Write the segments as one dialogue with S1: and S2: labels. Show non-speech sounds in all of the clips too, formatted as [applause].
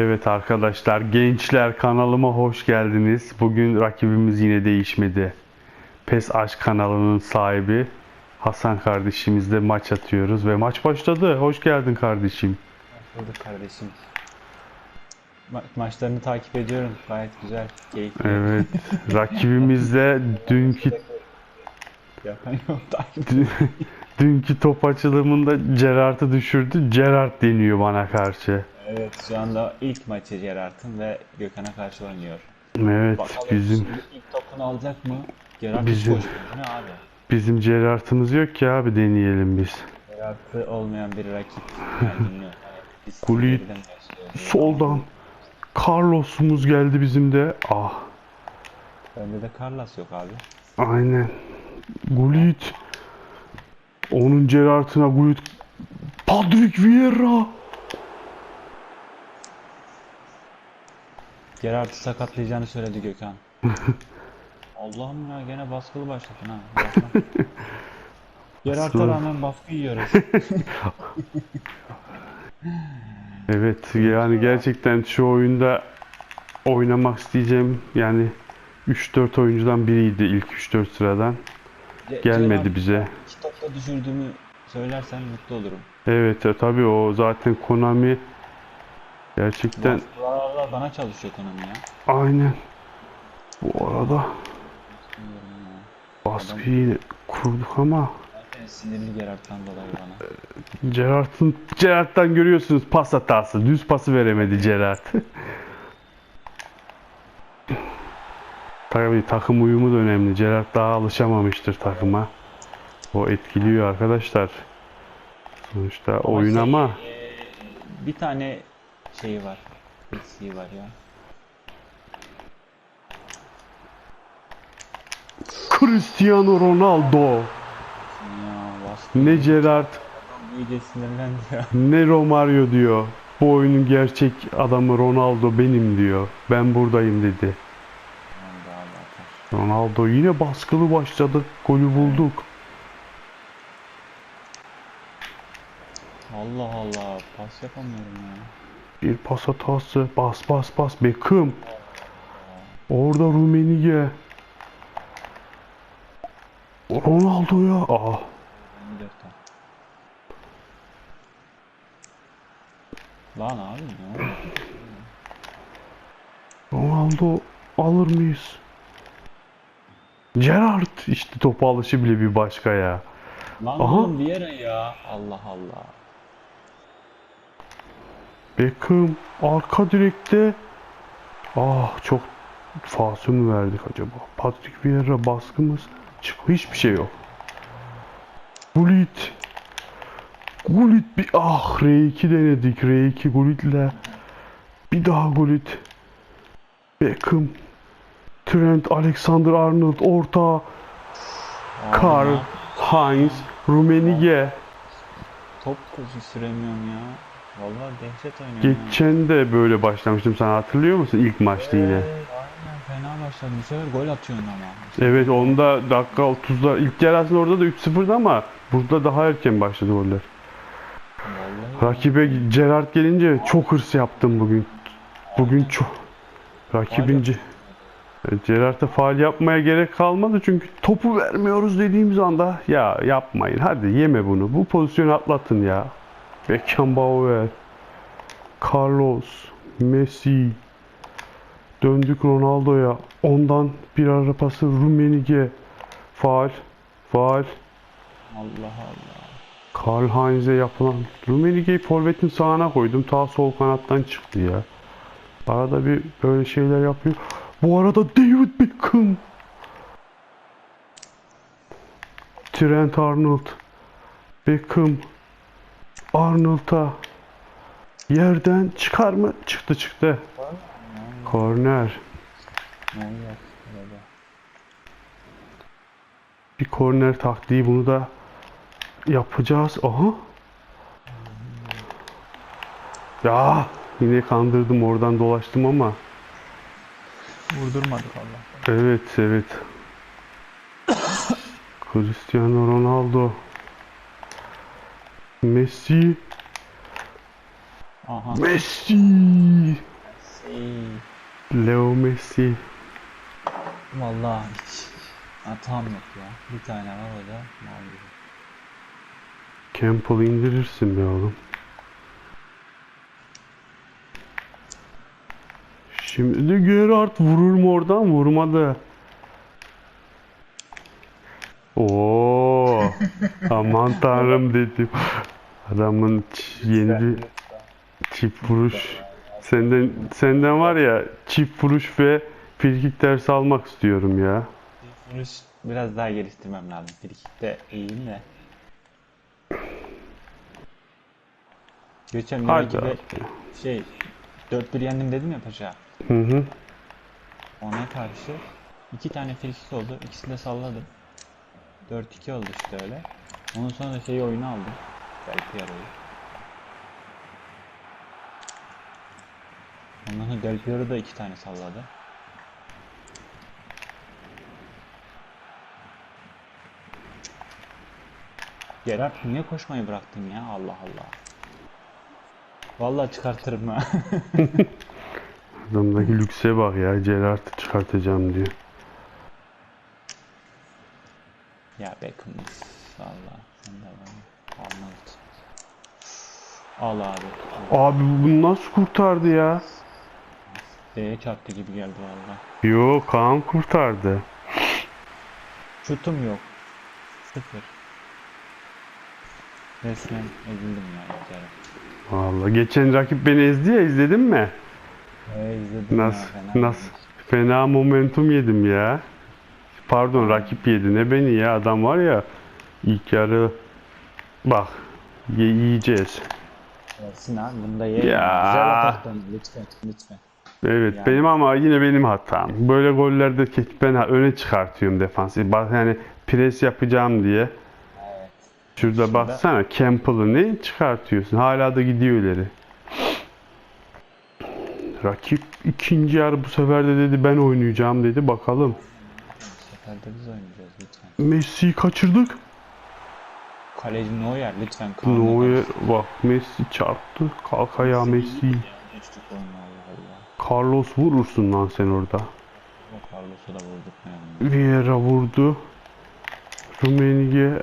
S1: Evet arkadaşlar, gençler kanalıma hoş geldiniz. Bugün rakibimiz yine değişmedi. PES Aşk kanalının sahibi Hasan kardeşimizle maç atıyoruz ve maç başladı. Hoş geldin kardeşim.
S2: Bulduk kardeşim. Ma- maçlarını takip ediyorum. Gayet güzel. Keyifli.
S1: Evet, [laughs] rakibimizle dünkü
S2: Yapan yok takip.
S1: dünkü top açılımında Gerard'ı düşürdü. Gerard deniyor bana karşı.
S2: Evet şu anda ilk maçı Gerard'ın ve Gökhan'a karşı oynuyor.
S1: Evet,
S2: Bakalım
S1: bizim
S2: şimdi ilk topunu alacak mı? Gerard
S1: Bizim-
S2: değil mi abi?
S1: bizim Gerard'ımız yok ki abi deneyelim biz.
S2: Gerard'ı olmayan bir rakip. Yani biz
S1: Gullit
S2: geriden başlıyoruz.
S1: Soldan Carlos'umuz geldi bizim de. Ah
S2: Bende de Carlos yok abi.
S1: Aynen. Gullit. Onun Gerard'ına Gullit. Patrick Vieira.
S2: Gerard'ı sakatlayacağını söyledi Gökhan. [laughs] Allah'ım ya gene baskılı başladın ha. [laughs] Gerard'a rağmen baskı yiyoruz. [laughs]
S1: Evet yani gerçekten şu oyunda oynamak isteyeceğim yani 3-4 oyuncudan biriydi ilk 3-4 sıradan. Gelmedi
S2: Gerard,
S1: bize.
S2: İki topla düşürdüğümü söylersen mutlu olurum.
S1: Evet e, tabii o zaten Konami gerçekten
S2: Baskılarla bana çalışıyor Konami ya.
S1: aynen. Bu arada baskıyı kurduk ama
S2: Zaten sinirli Gerard'dan dolayı bana.
S1: Gerard'ın Gerard'dan görüyorsunuz pas hatası. Düz pası veremedi Gerard. Tabii takım uyumu da önemli. Gerard daha alışamamıştır takıma. O etkiliyor arkadaşlar. Sonuçta oyun
S2: şey,
S1: ama
S2: e, bir tane şeyi var. Eksiği var ya.
S1: Cristiano Ronaldo.
S2: Ya.
S1: Ne Gerard
S2: İyice sinirlendi ya.
S1: ne Romario diyor. Bu oyunun gerçek adamı Ronaldo benim diyor. Ben buradayım dedi. Ronaldo yine baskılı başladı. Golü bulduk.
S2: Allah Allah pas yapamıyorum ya.
S1: Bir pas hatası. Bas bas bas. Beckham. Orada Rumenige. Ronaldo'ya. Ah.
S2: 24 tane. Lan abi ne oldu?
S1: Ronaldo alır mıyız? Gerrard. işte topu alışı bile bir başka ya.
S2: Lan
S1: Aha.
S2: oğlum bir yere ya. Allah Allah.
S1: Beckham arka direkte. Ah çok fasıl mı verdik acaba? Patrick Vieira baskımız çık hiçbir şey yok. Gullit. Gullit bir ah R2 denedik. R2 Gullit'le bir daha Gullit. Beckham. Trent Alexander-Arnold orta. Karl Heinz Rummenigge.
S2: Top koşu süremiyorum ya. Vallahi dehşet oynuyorum ya.
S1: Geçen de böyle başlamıştım. Sen hatırlıyor musun ilk maçta yine?
S2: Evet, aynen fena başladı. Bu sefer gol atıyorsun ama.
S1: Evet onda dakika 30'da ilk yer aslında orada da 3-0'dı ama burada daha erken başladı goller.
S2: Vallahi.
S1: Rakibe Gerard gelince çok hırs yaptım bugün. Bugün çok rakibince Gerard'a faal yapmaya gerek kalmadı çünkü topu vermiyoruz dediğimiz anda ya yapmayın hadi yeme bunu. Bu pozisyonu atlatın ya. Beckenbauer, Carlos, Messi, döndük Ronaldo'ya. Ondan bir ara pası Rummenigge. Faal, faal.
S2: Allah Allah.
S1: Karl Heinz'e yapılan Rummenigge'yi forvetin sağına koydum. Ta sol kanattan çıktı ya. Arada bir böyle şeyler yapıyor. Bu arada David Beckham. Trent Arnold. Beckham. Arnold'a. Yerden çıkar mı? Çıktı çıktı. Korner. Bir korner taktiği bunu da yapacağız. Aha. Ya yine kandırdım oradan dolaştım ama.
S2: Vurdurmadık Allah.
S1: Evet evet. Cristiano Ronaldo. Messi.
S2: Aha.
S1: Messi. Leo Messi.
S2: Vallahi hiç hatam yok ya. Bir tane var o da mal gibi.
S1: Campbell indirirsin be oğlum. Şimdi Gerard vurur mu oradan? Vurmadı. Oo, aman tanrım dedim. Adamın yeni bir çift vuruş. Senden senden var ya çift vuruş ve frikik dersi almak istiyorum ya.
S2: Vuruş biraz daha geliştirmem lazım. Frikikte iyiyim de. Geçen
S1: Hadi abi.
S2: şey 4-1 yendim dedim ya paşa.
S1: Hı hı.
S2: Ona karşı iki tane frikik oldu. İkisini de salladım. 4-2 oldu işte öyle. Ondan sonra şeyi oyunu aldım. Del Piero'yu. Ondan sonra Del Piero da iki tane salladı. Gerard niye koşmayı bıraktın ya Allah Allah. Vallahi çıkartırım ha. [laughs]
S1: Adamdaki lükse bak ya. Gerard'ı çıkartacağım diyor.
S2: ya Beckham. Valla sen de var. Arnold. Al abi.
S1: Abi bunu nasıl kurtardı ya?
S2: D'ye çarptı gibi geldi valla.
S1: Yo Kaan kurtardı.
S2: Şutum yok. Sıfır. Resmen ezildim ya kere.
S1: Vallahi geçen rakip beni ezdi ya izledin mi?
S2: Ee, izledim
S1: Nasıl
S2: ya, fena
S1: nasıl fena momentum yedim ya. Pardon rakip yedi ne beni ya adam var ya ilk yarı bak ye, yiyeceğiz.
S2: Ersin abi bunu da ye.
S1: Ya.
S2: Güzel lütfen lütfen.
S1: Evet
S2: Yani-
S1: benim ama yine benim hatam. Böyle gollerde ben öne çıkartıyorum defansı. Yani pres yapacağım diye.
S2: Evet.
S1: Şurada
S2: Şurada-
S1: baksana Campbell'ı ne çıkartıyorsun? Hala da gidiyor ileri. Rakip ikinci yarı bu sefer de dedi ben oynayacağım dedi. Bakalım.
S2: Bu sefer de biz oynayacağız lütfen.
S1: Messi'yi kaçırdık.
S2: Kaleci Neuer lütfen Kaan'la
S1: Neuer bak Messi çarptı. Kalk ayağa Messi.
S2: Allah.
S1: Carlos vurursun lan sen orada.
S2: Carlos'u da vurdurtmayalım.
S1: Vieira vurdu. Rummenigge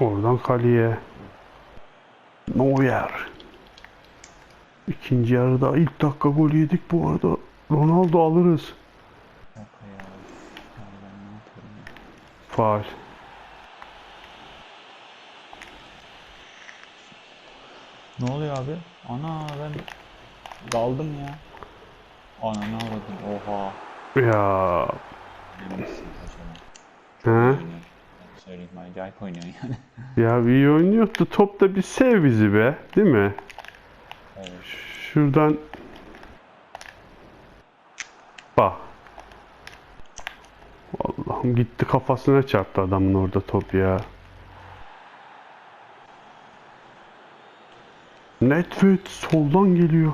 S1: oradan kaleye. Neuer. İkinci yarıda ilk dakika gol yedik bu arada. Ronaldo alırız.
S2: Ya. Ya ya.
S1: Faal.
S2: Ne oluyor abi? Ana ben daldım ya. Ananı avradım. Oha.
S1: Ya. He?
S2: Söyleyeyim acayip oynuyorsun yani. [laughs]
S1: Ya iyi oynuyordu. Top da bir sev bizi be. Değil mi?
S2: Evet.
S1: Şuradan bak. Allah'ım gitti kafasına çarptı adamın orada top ya. Nedved soldan geliyor.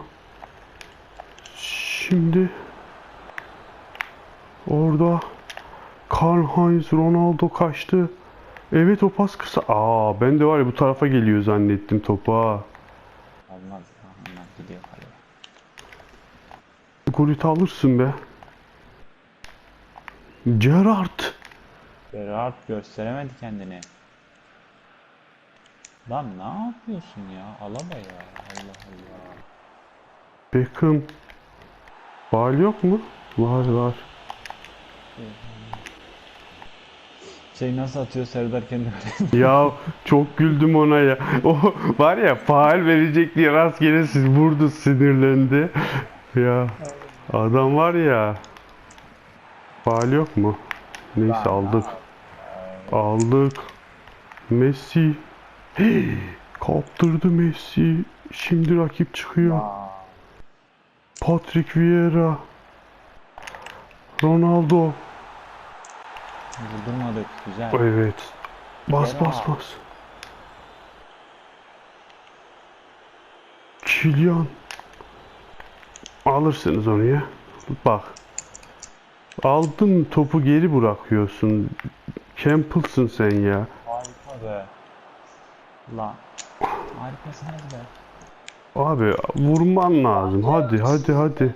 S1: Şimdi orada Karl-Heinz Ronaldo kaçtı. Evet o pas kısa. Aa ben de var ya bu tarafa geliyor zannettim topa.
S2: Olmaz. Onlar gidiyor kaleye.
S1: Golü alırsın be. Gerard.
S2: Gerard gösteremedi kendini. Lan ne yapıyorsun ya? Alaba ya. Allah Allah.
S1: Beckham. Faal yok mu? Var var.
S2: Şey nasıl atıyor Serdar kendi?
S1: Ya çok güldüm ona ya. O var ya faal verecek diye rastgele siz vurdu sinirlendi. Ya adam var ya. Faal yok mu? Neyse aldık. Aldık. Messi. [gasps] Kaptırdı Messi. Şimdi rakip çıkıyor. Patrick Vieira. Ronaldo.
S2: Vurdurmadık. Güzel.
S1: Evet. Bas
S2: Vieira.
S1: bas bas. Kylian. Alırsınız onu ya. Bak. Aldın topu geri bırakıyorsun. Campbell'sın sen ya.
S2: Harika be. Lan. Harikasınız be.
S1: Abi vurman lazım. Hadi hadi hadi.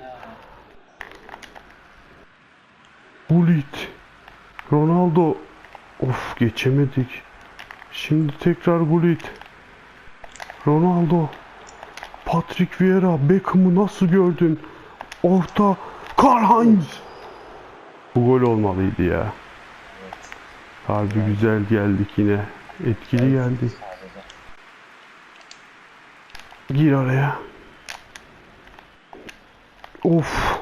S1: Gullit. Ronaldo. Of geçemedik. Şimdi tekrar Gullit. Ronaldo. Patrick Vieira. Beckham'ı nasıl gördün? Orta. Karl-Heinz. Bu gol olmalıydı ya. Harbi güzel geldik yine. Etkili geldik. Gir araya. Of.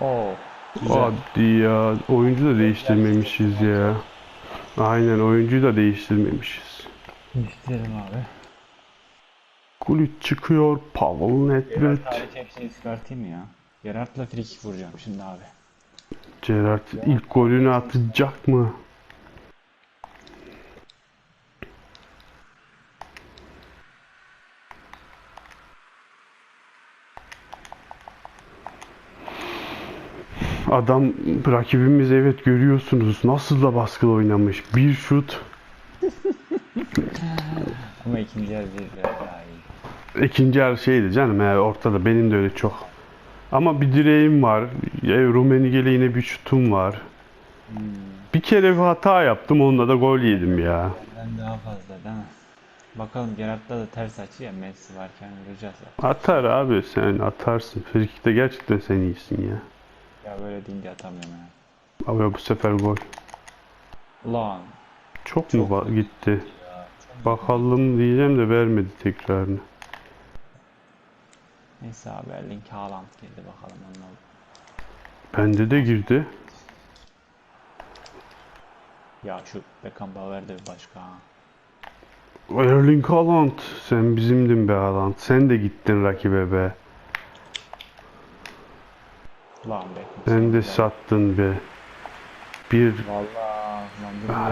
S2: Oo. Güzel.
S1: Hadi ya. Oyuncu da değiştirmemişiz ya. Aynen oyuncuyu da değiştirmemişiz.
S2: Değiştirelim abi.
S1: Gullit çıkıyor. Pavel Nedved.
S2: Gerard hepsini çıkartayım ya? Gerard'la frikik vuracağım şimdi abi.
S1: Gerard ilk golünü atacak mı? Adam rakibimiz evet görüyorsunuz nasıl da baskılı oynamış. Bir şut [laughs]
S2: Ama ikinci biraz daha iyi.
S1: ikinci yarı şeydi canım yani ortada benim de öyle çok. Ama bir direğim var. E, Rummenigge'yle yine bir şutum var. Bir kere bir hata yaptım onunla da gol yedim ya.
S2: Ben daha fazla değil mi? Bakalım Gerard'da da ters açı ya Messi varken vuracağız.
S1: Atar abi sen atarsın. Frikik'te gerçekten sen iyisin ya.
S2: Ya böyle deyince atamıyorum yani.
S1: Ama bu sefer gol.
S2: Ulan.
S1: Çok mu
S2: Çok
S1: ba- gitti?
S2: Ya, çok
S1: Bakalım diyeceğim de vermedi tekrarını.
S2: Neyse abi Erling Haaland girdi bakalım onunla.
S1: Bende de girdi.
S2: Ya şu Beckenbauer de bir başka ha.
S1: Erling Haaland. Sen bizimdin be Haaland. Sen de gittin rakibe be.
S2: Ulan Beckham.
S1: Sen de sattın be. Bir
S2: Valla lan bu
S1: Ha.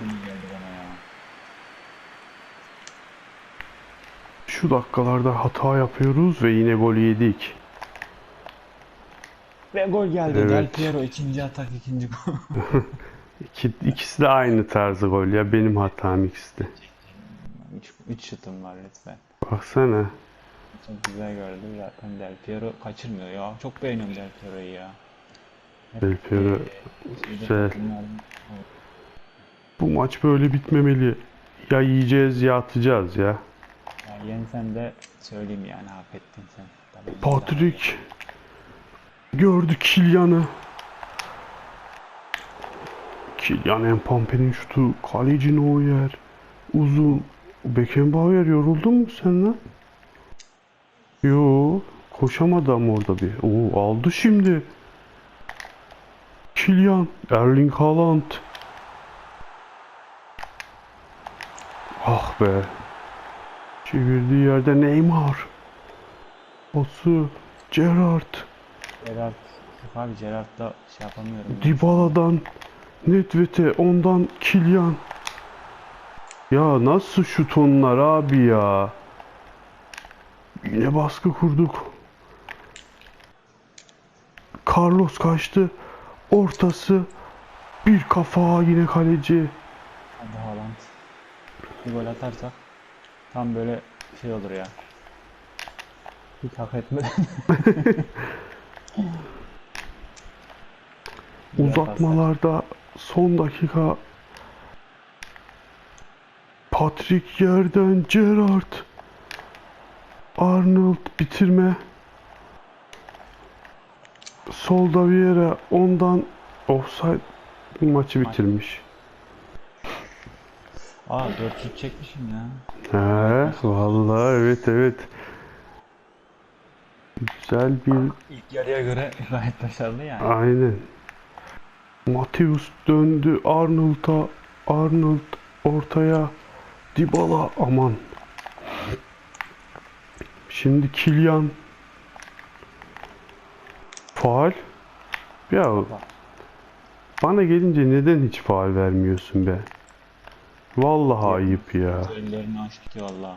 S2: bir geldi bana ya.
S1: şu dakikalarda hata yapıyoruz ve yine gol yedik.
S2: Ve gol geldi.
S1: Evet.
S2: Del Piero ikinci atak ikinci gol. [laughs]
S1: İki, ikisi de aynı tarzı gol ya. Benim hatam ikisi de.
S2: üç, üç şutum var lütfen.
S1: Baksana.
S2: Çok güzel gördüm zaten Del Piero kaçırmıyor ya. Çok beğeniyorum Del Piero'yu ya. Hep,
S1: Del Piero güzel.
S2: takımların-
S1: Bu maç böyle bitmemeli. Ya yiyeceğiz ya atacağız ya.
S2: Ya yensen de söyleyeyim yani hak ettin sen. Tabii
S1: Patrick gördü Kylian'ı. Kylian Mbappe'nin şutu. Kaleci Neuer. Uzun. Beckenbauer yoruldun mu sen lan? Yo. Koşamadı ama orada bir. Oo aldı şimdi. Kylian. Erling Haaland. Ah be. Çevirdiği yerde Neymar. Osu. Gerrard.
S2: Gerard, yok abi Gerard'da şey yapamıyorum. ya.
S1: Dybala'dan Nedved'e ondan Kylian. Ya nasıl şu tonlar abi ya. Yine baskı kurduk. Carlos kaçtı. Ortası. Bir kafa yine kaleci.
S2: Hadi Haaland. Bir gol atarsak tam böyle şey olur ya. Hiç hak etmeden. [laughs]
S1: Uzatmalarda son dakika Patrick yerden Gerrard Arnold bitirme Solda Vieira ondan offside maçı bitirmiş.
S2: Aa 400 çekmişim ya.
S1: He, vallahi evet evet. Güzel bir
S2: İlk yarıya göre [laughs] gayet başarılı yani.
S1: Aynen. Mateus döndü Arnold'a. Arnold ortaya. Dybala aman. Şimdi Kylian. Faal. Ya bana gelince neden hiç faal vermiyorsun be? Vallahi ayıp ya.
S2: Ellerini açtı ki valla.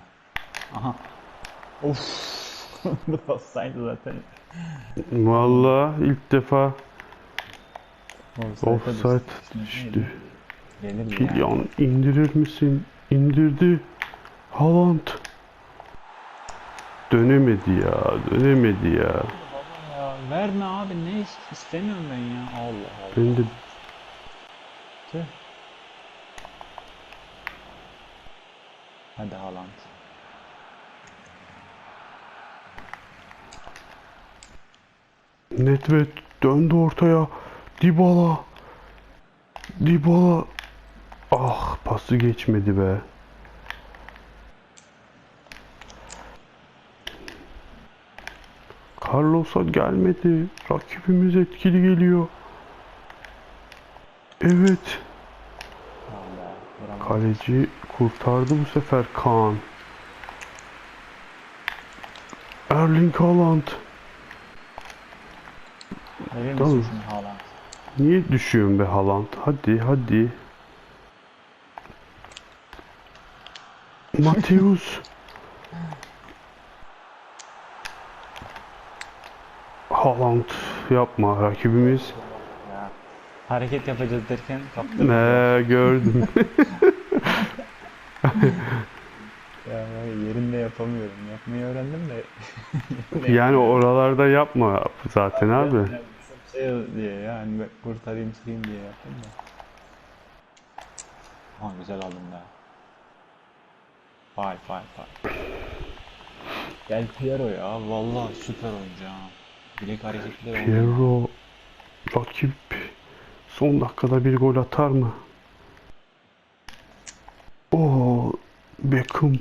S2: Aha. Of. [laughs] Bu olsaydı zaten.
S1: Vallahi ilk defa offside
S2: düştü.
S1: düştü.
S2: Gelir mi ya?
S1: Kylian indirir misin? İndirdi. Haaland. Dönemedi ya. Dönemedi ya.
S2: Verme abi ne is- istemiyorum ben ya. Allah Allah.
S1: Ben de
S2: Tüh. Hadi Haaland.
S1: Nedved döndü ortaya. Dybala. Dybala. Ah pası geçmedi be. Carlos'a gelmedi. Rakibimiz etkili geliyor. Evet. Kaleci kurtardı bu sefer Kaan. Erling Haaland. Tamam. Niye düşüyorsun be Haaland? Hadi hadi. [laughs] Mateus. Haaland yapma rakibimiz.
S2: Ya. Hareket yapacağız derken kaptım.
S1: Ne gördüm. [laughs] [laughs]
S2: Ya yerinde yapamıyorum. Yapmayı öğrendim de. [laughs]
S1: yani oralarda yapma zaten abi.
S2: Şey diye yani kurtarayım çıkayım diye yaptım da. Ha güzel aldım da. Vay vay vay. Gel Piero ya. Vallahi süper oyuncu ha. Bilek hareketleri oldu.
S1: Piero rakip son dakikada bir gol atar mı? Oo Beckham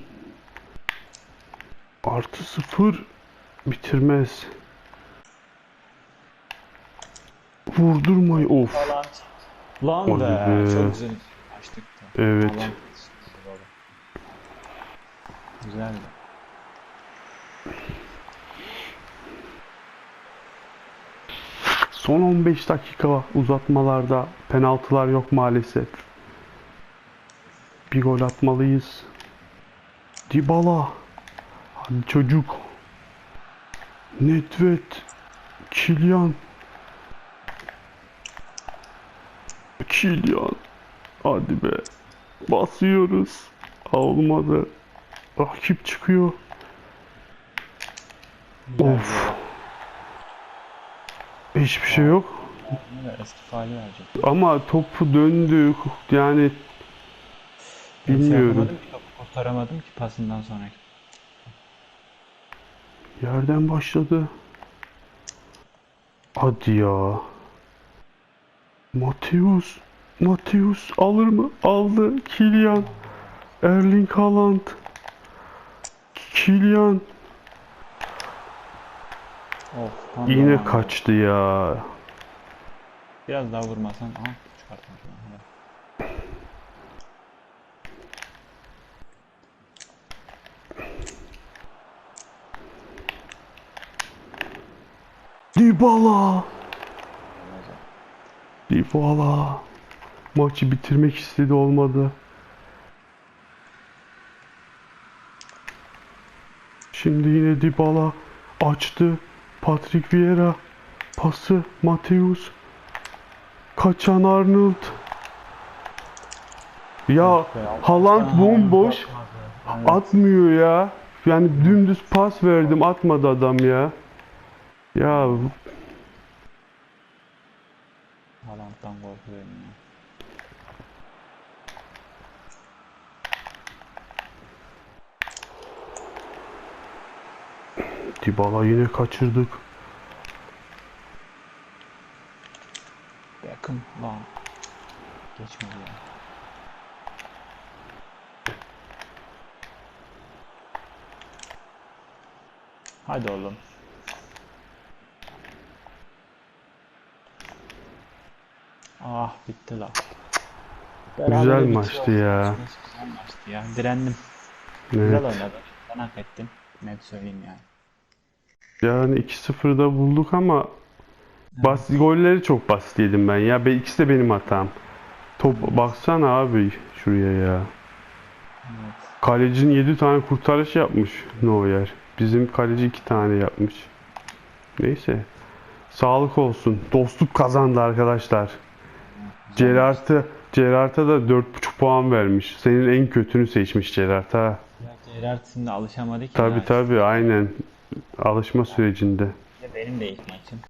S1: artı sıfır bitirmez. Vurdurmayı of.
S2: Lan be.
S1: be.
S2: Çok güzel açtık da.
S1: Evet.
S2: Haaland.
S1: Son 15 dakika uzatmalarda penaltılar yok maalesef. Bir gol atmalıyız. Dybala. Hadi çocuk. Nedved. Kylian. Kylian. Hadi be. Basıyoruz. Olmadı. Rakip çıkıyor. Of. Hiçbir şey yok.
S2: Eski faali verecek.
S1: Ama topu döndü. Yani bilmiyorum.
S2: ki, topu kurtaramadım ki pasından sonra.
S1: Yerden başladı. Hadi ya. Mateus. Mateus alır mı? Aldı. Kylian. Erling Haaland. Kylian.
S2: Of. tam
S1: Yine
S2: zamanında.
S1: kaçtı ya.
S2: Biraz daha vurmasan. Aha çıkartma.
S1: Dybala. Dybala. Maçı bitirmek istedi olmadı. Şimdi yine Dybala açtı. Patrick Vieira pası Mateus. Kaçan Arnold. Ya Haaland bomboş atmıyor ya. Yani dümdüz pas verdim atmadı adam ya. Ya
S2: Haaland'dan korkuyorum ya.
S1: Dybala yine kaçırdık.
S2: Yakın lan. Geçmedi ya. Hadi oğlum. Ah bitti la.
S1: Güzel maçtı ya.
S2: Güzel maçtı ya. Direndim. Güzel
S1: Evet.
S2: oynadım. Ben hak ettim. Net söyleyeyim yani.
S1: Yani 2-0'da bulduk ama bas golleri çok basit yedim ben ya. Be ikisi de benim hatam. Top baksana abi şuraya ya.
S2: Evet.
S1: Kalecinin 7 tane kurtarış yapmış Neuer. Bizim kaleci 2 tane yapmış. Neyse. Sağlık olsun. Dostluk kazandı arkadaşlar. Gerard'a Gerard'a da 4.5 puan vermiş. Senin en kötünü seçmiş Gerard ha.
S2: Ya Gerard şimdi alışamadı ki.
S1: Tabi tabi aynen. Alışma sürecinde.
S2: Benim de ilk maçım.